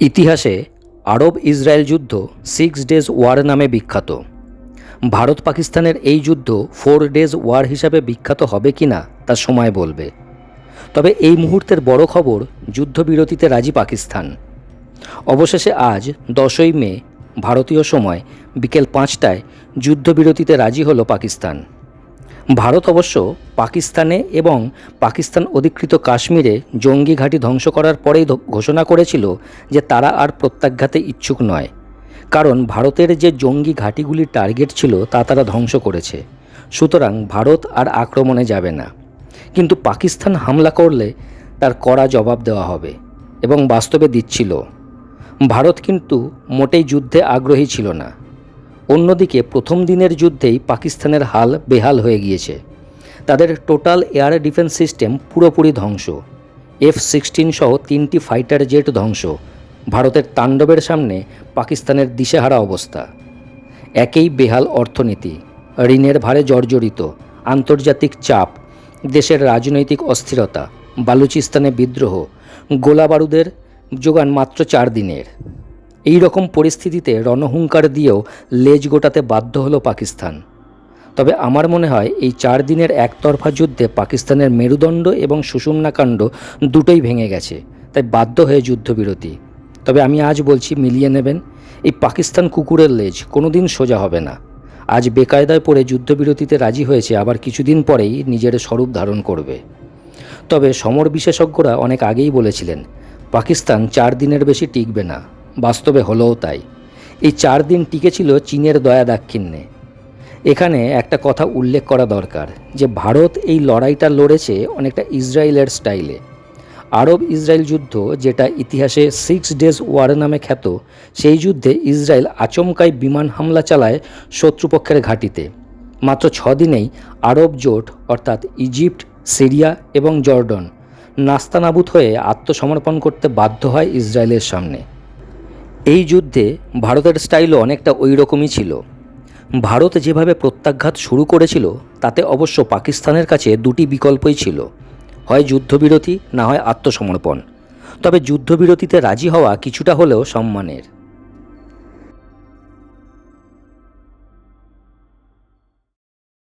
ইতিহাসে আরব ইসরায়েল যুদ্ধ সিক্স ডেজ ওয়ার নামে বিখ্যাত। ভারত পাকিস্তানের এই যুদ্ধ ফোর ডেজ ওয়ার হিসাবে বিখ্যাত হবে কি না, তা সময় বলবে। তবে এই মুহূর্তের বড় খবর যুদ্ধবিরতিতে রাজি পাকিস্তান। অবশেষে আজ দশই মে, ভারতীয় সময় বিকেল পাঁচটায় যুদ্ধবিরতিতে রাজি হলো পাকিস্তান। ভারত অবশ্য পাকিস্তানে এবং পাকিস্তান অধিকৃত কাশ্মীরে জঙ্গি ঘাঁটি ধ্বংস করার পরেই ঘোষণা করেছিল যে তারা আর প্রত্যাঘাতে ইচ্ছুক নয়। কারণ ভারতের যে জঙ্গি ঘাঁটিগুলির টার্গেট ছিল তা তারা ধ্বংস করেছে। সুতরাং ভারত আর আক্রমণে যাবে না। কিন্তু পাকিস্তান হামলা করলে তার কড়া জবাব দেওয়া হবে এবং বাস্তবে দিচ্ছিল। ভারত কিন্তু মোটেই যুদ্ধে আগ্রহী ছিল না। অন্যদিকে প্রথম দিনের যুদ্ধেই পাকিস্তানের হাল বেহাল হয়ে গিয়েছে। তাদের টোটাল এয়ার ডিফেন্স সিস্টেম পুরোপুরি ধ্বংস। এফ সিক্সটিন সহ তিনটি ফাইটার জেট ধ্বংস। ভারতের তাণ্ডবের সামনে পাকিস্তানের দিশেহারা অবস্থা। একেই বেহাল অর্থনীতি। ঋণের ভারে জর্জরিত। আন্তর্জাতিক চাপ। দেশের রাজনৈতিক অস্থিরতা। বালুচিস্তানে বিদ্রোহ। গোলাবারুদের যোগান মাত্র চার দিনের। এই রকম পরিস্থিতিতে রণহুঙ্কার দিয়েও লেজ গোটাতে বাধ্য হলো পাকিস্তান। তবে আমার মনে হয় এই চার দিনের একতরফা যুদ্ধে পাকিস্তানের মেরুদণ্ড এবং সুষুম্নাকাণ্ড দুটোই ভেঙে গেছে, তাই বাধ্য হয়ে যুদ্ধবিরতি। তবে আমি আজ বলছি মিলিয়ে নেবেন, এই পাকিস্তান কুকুরের লেজ কোনোদিন সোজা হবে না। আজ বেকায়দায় পড়ে যুদ্ধবিরতিতে রাজি হয়েছে, আবার কিছুদিন পরেই নিজের স্বরূপ ধারণ করবে। তবে সমর বিশেষজ্ঞরা অনেক আগেই বলেছিলেন, পাকিস্তান চার দিনের বেশি টিকবে না। বাস্তবে হলোও তাই। এই চার দিন টিকেছিল চীনের দয়া দাক্ষিণ্যে। এখানে একটা কথা উল্লেখ করা দরকার, যে ভারত এই লড়াইটা লড়েছে অনেকটা ইসরায়েলের স্টাইলে। আরব ইসরায়েল যুদ্ধ, যেটা ইতিহাসে সিক্স ডেজ ওয়ার নামে খ্যাত, সেই যুদ্ধে ইসরায়েল আচমকাই বিমান হামলা চালায় শত্রুপক্ষের ঘাঁটিতে। মাত্র ছ দিনেই আরব জোট, অর্থাৎ ইজিপ্ট, সিরিয়া এবং জর্ডন, নাস্তানাবুদ হয়ে আত্মসমর্পণ করতে বাধ্য হয় ইসরায়েলের সামনে। এই যুদ্ধে ভারতের স্টাইলও অনেকটা ওই রকমই ছিল। ভারত যেভাবে প্রত্যাঘাত শুরু করেছিল, তাতে অবশ্য পাকিস্তানের কাছে দুটি বিকল্পই ছিল। হয় যুদ্ধবিরতি, না হয় আত্মসমর্পণ। তবে যুদ্ধবিরতিতে রাজি হওয়া কিছুটা হলেও সম্মানের।